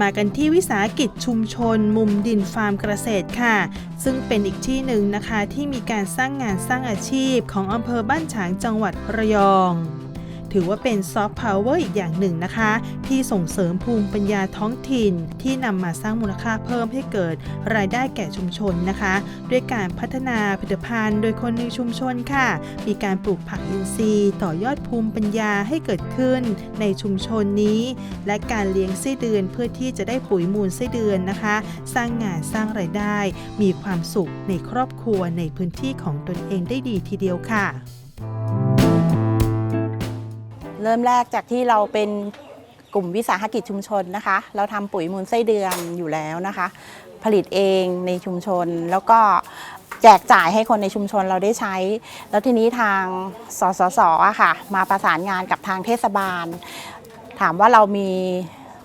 มากันที่วิสาหกิจชุมชน มุมดินฟาร์มเกษตรค่ะ ซึ่งเป็นอีกที่หนึ่งนะคะที่มีการสร้างงานสร้างอาชีพของอำเภอบ้านฉางจังหวัดระยอง ถือว่าเป็นซอฟต์พาวเวอร์อีกอย่างหนึ่งนะคะ ที่ส่งเสริมภูมิปัญญาท้องถิ่น ที่นำมาสร้างมูลค่าเพิ่มให้เกิดรายได้แก่ชุมชนนะคะ ด้วยการพัฒนาผลิตภัณฑ์ โดยคนในชุมชนค่ะ มีการปลูกผักอินทรีย์ ต่อยอดภูมิปัญญาให้เกิดขึ้นในชุมชนนี้ และการเลี้ยงไส้เดือนเพื่อที่จะได้ปุ๋ยมูลไส้เดือนนะคะ สร้างงานสร้างไรายได้ มีความสุขในครอบครัวในพื้นที่ของตนเองได้ดีทีเดียวค่ะ เริ่มแรกจากที่เราเป็นกลุ่มวิสาหกิจชุมชนนะคะ เราทำปุ๋ยมูลไส้เดือนอยู่แล้วนะคะ ผลิตเองในชุมชนแล้วก็แจกจ่ายให้คนในชุมชนเราได้ใช้ แล้วทีนี้ทางสสสอะค่ะ มาประสานงานกับทางเทศบาล ถามว่าเรามี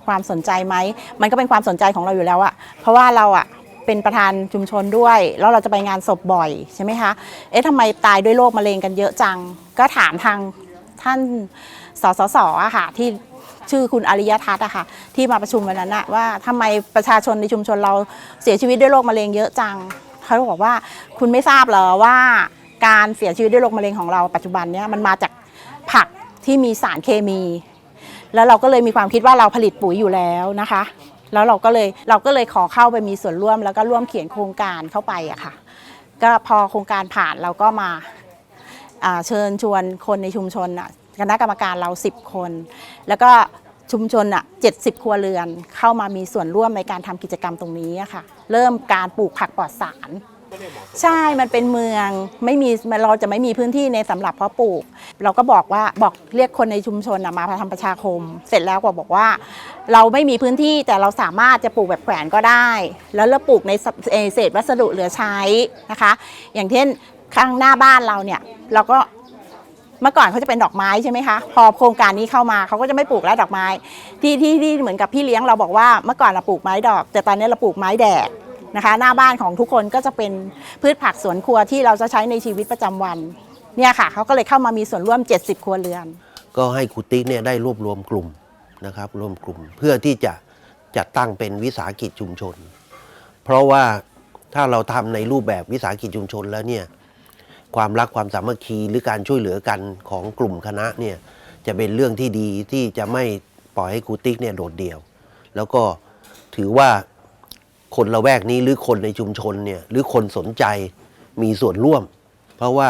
ความสนใจไหม มันก็เป็นความสนใจของเราอยู่แล้วอะเพราะว่าเราอะเป็นประธานชุมชนด้วย แล้วเราจะไปงานศพบ่อยใช่ไหมคะ เอ๊ะทำไมตายด้วยโรคมะเร็งกันเยอะจัง ก็ถามทาง ท่านสสสอะค่ะที่ชื่อคุณอริยทัศน์อะค่ะที่มาประชุมวันนั้นอะว่าทำไมประชาชนในชุมชนเราเสียชีวิตด้วยโรคมะเร็งเยอะจังเขาบอกว่าคุณไม่ทราบเหรอว่าการเสียชีวิตด้วยโรคมะเร็งของเราปัจจุบันเนี้ยมันมาจากผักที่มีสารเคมี แล้วเราก็เลยมีความคิดว่าเราผลิตปุ๋ยอยู่แล้วนะคะ แล้วเราก็เลยเราก็เลยขอเข้าไปมีส่วนร่วม แล้วก็ร่วมเขียนโครงการเข้าไปอะค่ะ ก็พอโครงการผ่านเราก็มาอ่า เชิญชวนคนในชุมชนคณะกรรมการเรา 10 คน แล้วก็ชุมชนอะ70 ครัวเรือนเข้ามามีส่วนร่วมในการทำกิจกรรมตรงนี้ค่ะ เริ่มการปลูกผักปลอดสาร ใช่ มันเป็นเมืองไม่มีเราจะไม่มีพื้นที่ในสำหรับเพาะปลูก เราก็บอกว่าบอกเรียกคนในชุมชนมาทำประชาคม เสร็จแล้วก็บอกว่า เราไม่มีพื้นที่แต่เราสามารถจะปลูกแบบแขวนก็ได้ แล้วเราปลูกในเศษวัสดุเหลือใช้นะคะ อย่างเช่น ข้างหน้าบ้านเราเนี่ย เราก็เมื่อก่อนเขาจะเป็นดอกไม้ใช่ไหมคะ พอโครงการนี้เข้ามาเขาก็จะไม่ปลูกแล้วดอกไม้ ที่ที่ที่เหมือนกับพี่เลี้ยงเราบอกว่าเมื่อก่อนเราปลูกไม้ดอก แต่ตอนนี้เราปลูกไม้แดดนะคะ หน้าบ้านของทุกคนก็จะเป็นพืชผักสวนครัวที่เราจะใช้ในชีวิตประจำวันเนี่ยค่ะเขาก็เลยเข้ามามีส่วนร่วม 70 ครัวเรือน ก็ให้ครูติ๊กเนี่ยได้รวบรวมกลุ่มนะครับรวมกลุ่มเพื่อที่จะจัดตั้งเป็นวิสาหกิจชุมชน เพราะว่าถ้าเราทำในรูปแบบวิสาหกิจชุมชนแล้วเนี่ย ความรักความสามัคคีหรือการช่วยเหลือกันของกลุ่มคณะเนี่ยจะเป็นเรื่องที่ดีที่จะไม่ปล่อยให้ครูติ๊กเนี่ยโดดเดี่ยว แล้วก็ถือว่าคนละแวกนี้หรือคนในชุมชนเนี่ยหรือคนสนใจมีส่วนร่วม เพราะว่า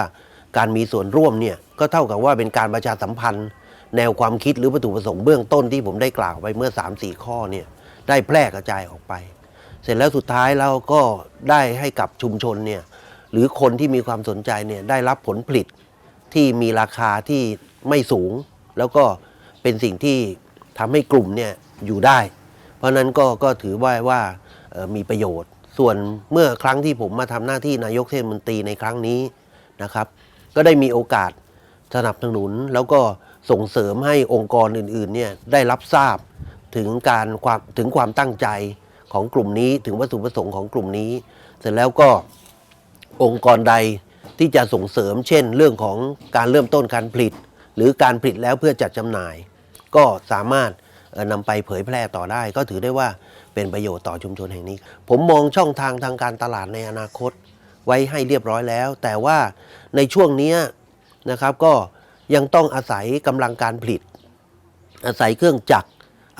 การมีส่วนร่วมเนี่ยก็เท่ากับว่าเป็นการประชาสัมพันธ์ แนวความคิดหรือวัตถุประสงค์เบื้องต้นที่ผมได้กล่าวไปเมื่อ 3 4 ข้อเนี่ยได้แพร่กระจายออกไป เสร็จแล้วสุดท้ายเราก็ได้ให้กับชุมชนเนี่ย หรือคนที่มีความสนใจเนี่ยได้รับผลผลิตที่มีราคาที่ไม่สูง แล้วก็เป็นสิ่งที่ทำให้กลุ่มเนี่ยอยู่ได้ เพราะนั้นก็ก็ถือว่าว่ามีประโยชน์ ส่วนเมื่อครั้งที่ผมมาทำหน้าที่นายกเทศมนตรีในครั้งนี้นะครับ ก็ได้มีโอกาสสนับสนุนแล้วก็ส่งเสริมให้องค์กรอื่นๆเนี่ยได้รับทราบถึงการความถึงความตั้งใจของกลุ่มนี้ถึงวัตถุประสงค์ของกลุ่มนี้ เสร็จแล้วก็ องค์กรใดที่จะส่งเสริม เช่น เรื่องของการเริ่มต้นการผลิต หรือการผลิตแล้วเพื่อจัดจำหน่าย ก็สามารถเอ่อนำไปเผยแพร่ต่อได้ ก็ถือได้ว่าเป็นประโยชน์ต่อชุมชนแห่งนี้ ผมมองช่องทางทางการตลาดในอนาคตไว้ให้เรียบร้อยแล้ว แต่ว่าในช่วงนี้นะครับก็ยังต้องอาศัยกำลังการผลิต อาศัยเครื่องจักร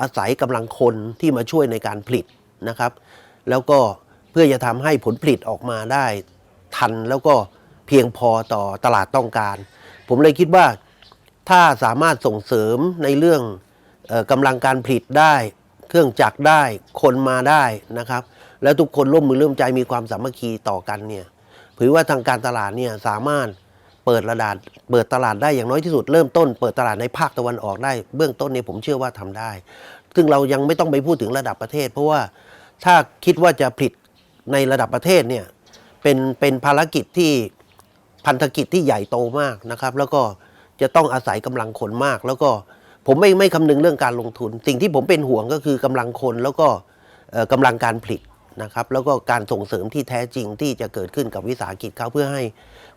อาศัยกำลังคนที่มาช่วยในการผลิตนะครับ แล้วก็เพื่อจะทำให้ผลผลิตออกมาได้ ทันแล้วก็เพียงพอต่อตลาดต้องการ ผมเลยคิดว่าถ้าสามารถส่งเสริมในเรื่องออกำลังการผลิตได้ เครื่องจักรได้คนมาได้นะครับ แล้วทุกคนร่วมมือร่วมใจมีความสามัคคีต่อกันเนี่ยถือว่าทางการตลาดเนี่ยสามารถเปิดระดาษเปิดตลาดได้อย่างน้อยที่สุดเริ่มต้น เปิดตลาดในภาคตะวันออกได้ เบื้องต้นเนี่ยผมเชื่อว่าทำได้ ซึ่งเรายังไม่ต้องไปพูดถึงระดับประเทศ เพราะว่าถ้าคิดว่าจะผลิตในระดับประเทศเนี่ย เป็นเป็นภารกิจที่พันธกิจที่ใหญ่โตมากนะครับ แล้วก็จะต้องอาศัยกำลังคนมาก แล้วก็ผมไม่ไม่คำนึงเรื่องการลงทุน สิ่งที่ผมเป็นห่วงก็คือกำลังคนแล้วก็เอ่อกำลังการผลิตนะครับ แล้วก็การส่งเสริมที่แท้จริงที่จะเกิดขึ้นกับวิสาหกิจเขาเพื่อให้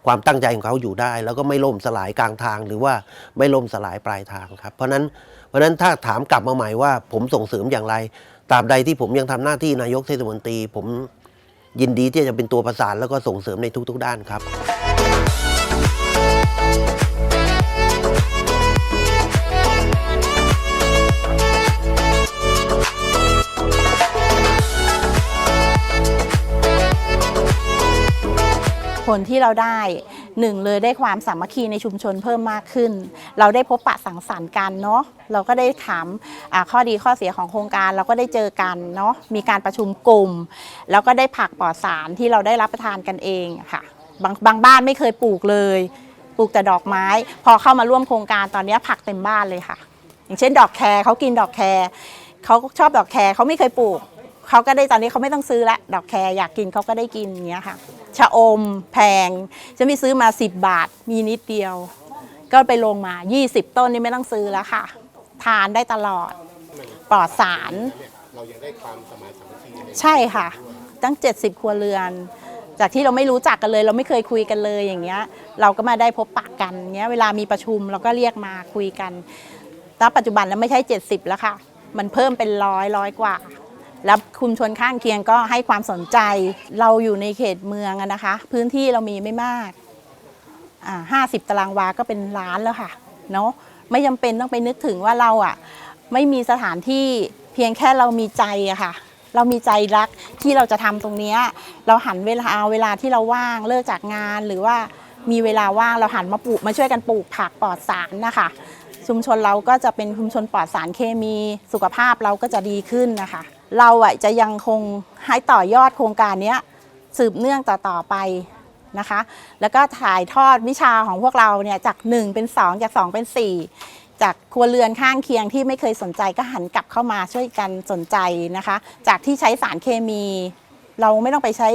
ความตั้งใจของเขาอยู่ได้ แล้วก็ไม่ล่มสลายกลางทาง หรือว่าไม่ล่มสลายปลายทางครับ เพราะนั้นเพราะนั้นถ้าถามกลับมาใหม่ว่า ผมส่งเสริมอย่างไรตราบใดที่ผมยังทำหน้าที่นายกเทศมนตรีผม ยินดีที่จะเป็นตัวประสานแล้วก็ส่งเสริมในทุกๆ ด้านครับผลที่เราได้ หนึ่งเลยได้ความสามัคคีในชุมชนเพิ่มมากขึ้น เราได้พบปะสังสรรค์กันเนาะเราก็ได้ถามข้อดีข้อเสียของโครงการเราก็ได้เจอกันเนาะมีการประชุมกลุ่ม แล้วก็ได้ผักปลอดสารที่เราได้รับประทานกันเองค่ะบางบางบ้านไม่เคยปลูกเลยปลูกแต่ดอกไม้ พอเข้ามาร่วมโครงการตอนนี้ผักเต็มบ้านเลยค่ะ อย่างเช่น ดอกแครเขากินดอกแครเขาชอบดอกแครเขาไม่เคยปลูกเขาก็ได้ตอนนี้เขาไม่ต้องซื้อละดอกแครอยากกินเขาก็ได้กินอย่างเงี้ยค่ะ ชะอมแพงจะไม่ซื้อมา 10 บาท มีนิดเดียว ก็ไปลงมา 20 ต้นนี่ไม่ต้องซื้อแล้วค่ะ ทานได้ตลอดปลอดสาร เรายังได้ความสมานสามัคคีในใช่ค่ะ ตั้ง 70 ครัวเรือน จากที่เราไม่รู้จักกันเลย เราไม่เคยคุยกันเลยอย่างเงี้ย เราก็มาได้พบปะกันเงี้ยเวลามีประชุมเราก็เรียกมาคุยกันณปัจจุบันแล้วไม่ใช่ 70 แล้วค่ะ มันเพิ่มเป็นร้อยร้อยกว่า แล้วคุมชนข้างเคียงก็ให้ความสนใจ เราอยู่ในเขตเมืองนะคะ พื้นที่เรามีไม่มากอ่าห้าสิบตารางวาก็เป็นล้านแล้วค่ะเนาะไม่จำเป็นต้องไปนึกถึงว่าเราอะไม่มีสถานที่เพียงแค่เรามีใจอะค่ะ เรามีใจรักที่เราจะทำตรงนี้เราหันเวลาเวลาที่เราว่างเลิกจากงานหรือว่ามีเวลาว่างเราหันมาปลูกมาช่วยกันปลูกผักปลอดสารนะคะ ชุมชนเราก็จะเป็นชุมชนปลอดสารเคมีสุขภาพเราก็จะดีขึ้นนะคะ เราอะจะยังคงให้ต่อยอดโครงการนี้สืบเนื่องต่อๆไปนะคะ แล้วก็ถ่ายทอดวิชาของพวกเราเนี่ยจาก 1 เป็น 2 จาก 2 เป็น 4 จากครัวเรือนข้างเคียงที่ไม่เคยสนใจก็หันกลับเข้ามาช่วยกันสนใจนะคะ จากที่ใช้สารเคมี เราไม่ต้องไปใช้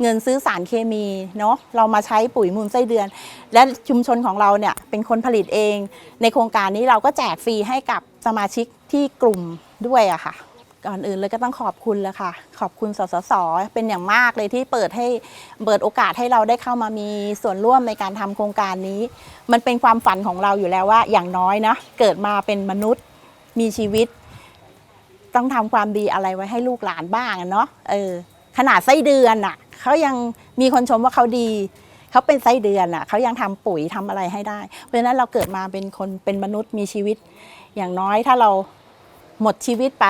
เงินซื้อสารเคมีเนาะเรามาใช้ปุ๋ยมูลไส้เดือน และชุมชนของเราเนี่ยเป็นคนผลิตเอง ในโครงการนี้เราก็แจกฟรีให้กับสมาชิกที่กลุ่มด้วยอะค่ะ ก่อนอื่นเลยก็ต้องขอบคุณเลยค่ะ ขอบคุณสสส เป็นอย่างมากเลยที่เปิดให้เปิดโอกาสให้เราได้เข้ามามีส่วนร่วมในการทำโครงการนี้ มันเป็นความฝันของเราอยู่แล้วว่าอย่างน้อยนะเกิดมาเป็นมนุษย์มีชีวิต ต้องทำความดีอะไรไว้ให้ลูกหลานบ้างเนาะเออขนาดไส้เดือนอะเขายังมีคนชมว่าเขาดีเขาเป็นไส้เดือนอะเขายังทำปุ๋ยทำอะไรให้ได้ เพราะฉะนั้นเราเกิดมาเป็นคนเป็นมนุษย์มีชีวิต อย่างน้อยถ้าเราหมดชีวิตไป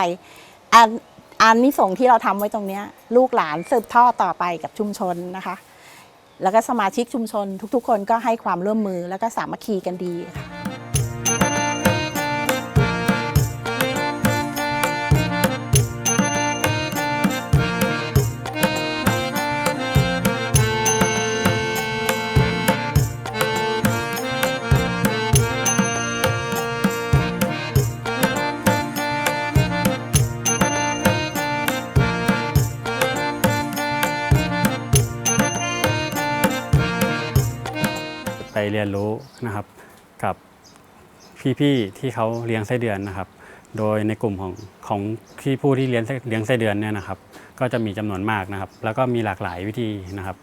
อันอันนี้ส่งที่เราทำไว้ตรงเนี้ยลูกหลานสืบทอดต่อไปกับชุมชนนะคะ แล้วก็สมาชิกชุมชนทุกๆ คนก็ให้ความร่วมมือแล้วก็สามัคคีกันดีค่ะ เรียนรู้นะครับ กับพี่ๆที่เขาเลี้ยงไส้เดือนนะครับ โดยในกลุ่มของของที่ผู้ที่เลี้ยงเลี้ยงไส้เดือนเนี่ยนะครับ ก็จะมีจำนวนมากนะครับ แล้วก็มีหลากหลายวิธีนะครับ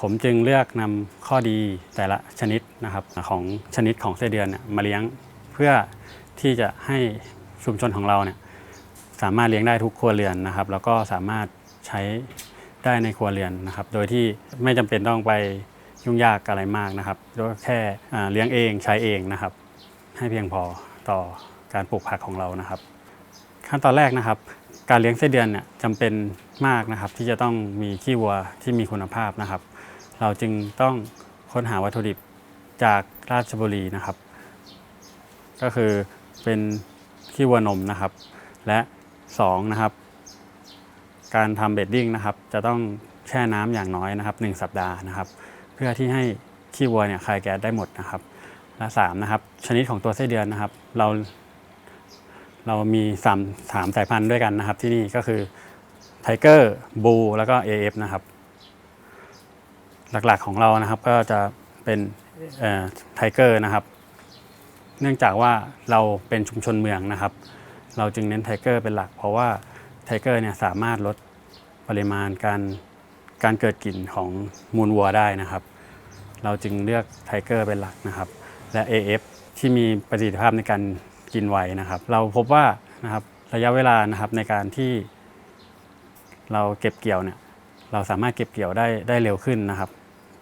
ผมจึงเลือกนำข้อดีแต่ละชนิดนะครับของชนิดของไส้เดือนเนี่ยมาเลี้ยงเพื่อที่จะให้ชุมชนของเราเนี่ยสามารถเลี้ยงได้ทุกครัวเรือนนะครับ แล้วก็สามารถใช้ได้ในครัวเรือนนะครับ โดยที่ไม่จำเป็นต้องไป ยุ่งยากอะไรมากนะครับก็แค่เลี้ยงเองใช้เองนะครับ ให้เพียงพอต่อการปลูกผักของเรานะครับ ขั้นตอนแรกนะครับ การเลี้ยงไส้เดือนเนี่ยจำเป็นมากนะครับ ที่จะต้องมีขี้วัวที่มีคุณภาพนะครับ เราจึงต้องค้นหาวัตถุดิบจากราชบุรีนะครับ ก็คือเป็นขี้วัวนมนะครับ และ2นะครับการทำเบดดิ้งนะครับ จะต้องแช่น้ำอย่างน้อยนะครับ 1 สัปดาห์นะครับ พื่อที่ให้ขี้วัวเนี่ยคายแก๊สได้หมดนะครับและ3นะครับชนิดของตัวไส้เดือนนะครับเรา เรามีสามสามสายพันธุ์ด้วยกันนะครับ ที่นี่ก็คือไทเกอร์บูแล้วก็ AF นะครับ หลักๆของเรานะครับก็จะเป็นไทเกอร์นะครับ เนื่องจากว่าเราเป็นชุมชนเมืองนะครับ เราจึงเน้นไทเกอร์เป็นหลัก เพราะว่าไทเกอร์เนี่ยสามารถลดปริมาณการ การเกิดกลิ่นของมูลวัวได้นะครับ เราจึงเลือกไทเกอร์เป็นหลักนะครับ และ AF ที่มีประสิทธิภาพในการกินไวนะครับ เราพบว่านะครับระยะเวลานะครับในการที่เราเก็บเกี่ยวเนี่ยเราสามารถเก็บเกี่ยวได้ได้เร็วขึ้นนะครับ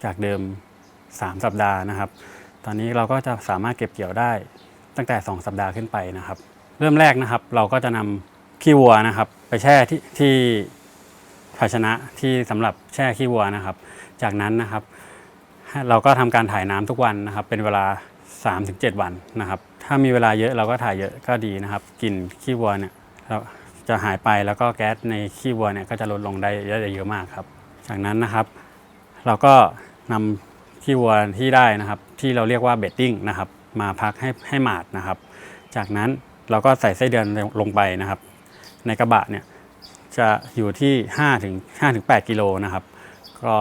จากเดิม 3 สัปดาห์นะครับ ตอนนี้เราก็จะสามารถเก็บเกี่ยวได้ตั้งแต่ 2 สัปดาห์ขึ้นไปนะครับ เริ่มแรกนะครับ เราก็จะนำขี้วัวนะครับ ไปแช่ที่ที่ ภาชนะที่สำหรับแช่ขี้วัวนะครับ จากนั้นนะครับ เราก็ทำการถ่ายน้ำทุกวันนะครับ เป็นเวลา 3-7 วันนะครับ ถ้ามีเวลาเยอะเราก็ถ่ายเยอะก็ดีนะครับกลิ่นขี้วัวเนี่ยจะหายไปแล้วก็แก๊สในขี้วัวเนี่ยก็จะลดลงได้เยอะเยอะมากครับ จากนั้นนะครับ เราก็นำขี้วัวที่ได้นะครับ ที่เราเรียกว่าเบดดิ้งนะครับ มาพักให้ให้หมาดนะครับ จากนั้นเราก็ใส่ไส้เดือนลงไปนะครับ ในกระบะเนี่ย จะอยู่ที่5ถึง5ถึง8กิโลนะครับ ก็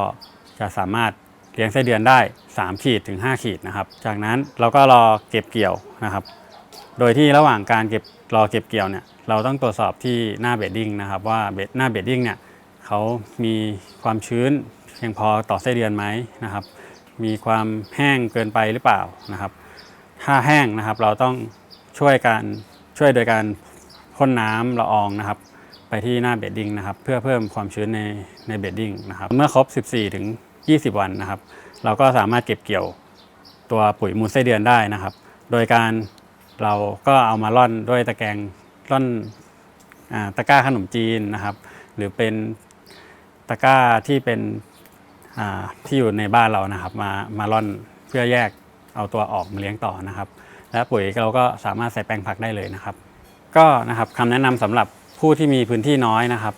จะสามารถเลี้ยงไส้เดือนได้ 3 ขีดถึง 5 ขีดนะครับ จากนั้นเราก็รอเก็บเกี่ยวนะครับ โดยที่ระหว่างการเก็บรอเก็บเกี่ยวเนี่ยเราต้องตรวจสอบที่หน้าเบดดิ้งนะครับ ว่าเบดหน้าเบดดิ้งเนี่ยเขามีความชื้นเพียงพอต่อไส้เดือนไหมนะครับ มีความแห้งเกินไปหรือเปล่านะครับ ถ้าแห้งนะครับเราต้องช่วยการช่วยโดยการพ่นน้ำละอองนะครับ ไปที่หน้าเบดดิ้งนะครับ เพื่อเพิ่มความชื้นในในเบดดิ้งนะครับเมื่อครบ 14 ถึง 20 วันนะครับ เราก็สามารถเก็บเกี่ยวตัวปุ๋ยมูลไส้เดือนได้นะครับ โดยการเราก็เอามาร่อนด้วยตะแกรงร่อนอตะกร้าขนมจีนนะครับ หรือเป็นตะกร้าที่เป็นที่อยู่ในบ้านเรานะครับ มามาร่อนเพื่อแยกเอาตัวออกมาเลี้ยงต่อนะครับ และปุ๋ยเราก็สามารถใส่แปลงผักได้เลยนะครับ ก็นะครับคำแนะนำสำหรับ ผู้ที่มีพื้นที่น้อยนะครับ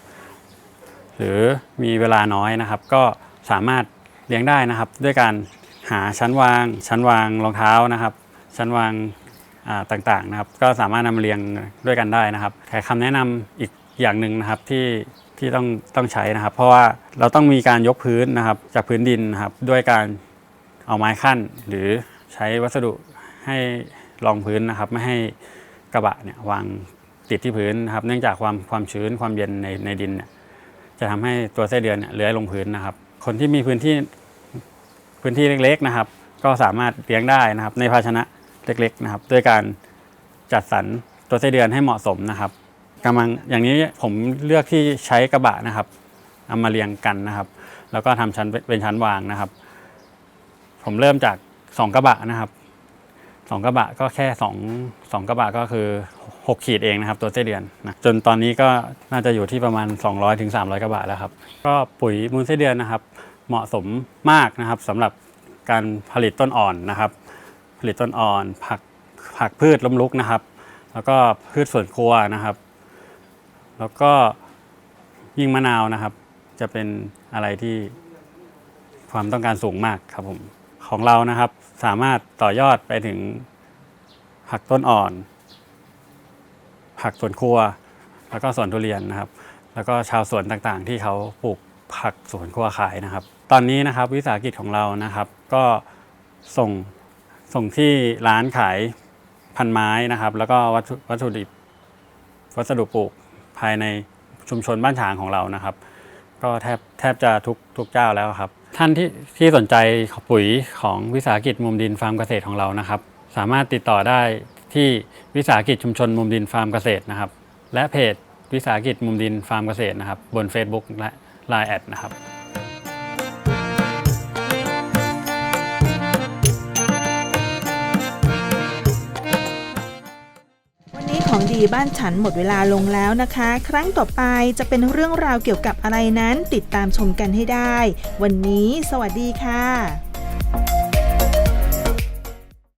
หรือมีเวลาน้อยนะครับ ก็สามารถเลี้ยงได้นะครับ ด้วยการหาชั้นวาง ชั้นวางรองเท้านะครับ ชั้นวางาต่างๆนะครับ ก็สามารถนำมาเรียงด้วยกันได้นะครับแต่คำแนะนำอีกอย่างหนึ่งนะครับที่ที่ต้องต้องใช้นะครับ เพราะว่าเราต้องมีการยกพื้นนะครับ จากพื้นดินนะครับ ด้วยการเอาไม้ขั้น หรือใช้วัสดุให้รองพื้นนะครับ ไม่ให้กระบะเนี่ยวาง ติดที่พื้นนะครับ เนื่องจากความความชื้นความเย็นในในดินเนี่ยจะทำให้ตัวไส้เดือนเนี่ยเลื้อยลงพื้นนะครับ คนที่มีพื้นที่พื้นที่เล็กๆนะครับ ก็สามารถเลี้ยงได้นะครับ ในภาชนะเล็กๆนะครับ ด้วยการจัดสรรตัวไส้เดือนให้เหมาะสมนะครับกำลังอย่างนี้ผมเลือกที่ใช้กระบะนะครับเอามาเรียงกันนะครับ แล้วก็ทำชั้นเป็นชั้นวางนะครับ ผมเริ่มจากสองกระบะนะครับสองกระบะก็แค่สองสองกระบะก็คือ หกขีดเองนะครับตัวไส้เดือนนะจนตอนนี้ก็น่าจะอยู่ที่ประมาณ 200ถึง300กระบะแล้วครับก็ปุ๋ยมูลไส้เดือนนะครับเหมาะสมมากนะครับสำหรับการผลิตต้นอ่อนนะครับ ผลิตต้นอ่อน ผักผักพืชล้มลุกนะครับ แล้วก็พืชสวนครัวนะครับ แล้วก็ยิ่งมะนาวนะครับ จะเป็นอะไรที่ความต้องการสูงมากครับผมของเรานะครับสามารถต่อยอดไปถึงผักต้นอ่อน ผักสวนครัว แล้วก็สวนทุเรียนนะครับ แล้วก็ชาวสวนต่างๆ ที่เขาปลูกผักสวนครัวขายนะครับ ตอนนี้นะครับวิสาหกิจของเรานะครับ ก็ส่งส่งที่ร้านขายพันไม้นะครับ แล้วก็วัตถุวัตถุดิบวัสดุปลูกภายในชุมชนบ้านฉางของเรานะครับ ก็แทบแทบจะทุกทุกเจ้าแล้วครับ ท่านที่ที่สนใจปุ๋ยของวิสาหกิจมุมดินฟาร์มเกษตรของเรานะครับ สามารถติดต่อได้ ที่วิสาหกิจชุมชนมุมดินฟาร์มเกษตรนะครับ และเพจวิสาหกิจมุมดินฟาร์มเกษตรนะครับ บน Facebook และ Line แอดนะครับวันนี้ของดีบ้านฉันหมดเวลาลงแล้วนะคะ ครั้งต่อไปจะเป็นเรื่องราวเกี่ยวกับอะไรนั้นติดตามชมกันให้ได้ วันนี้สวัสดีค่ะ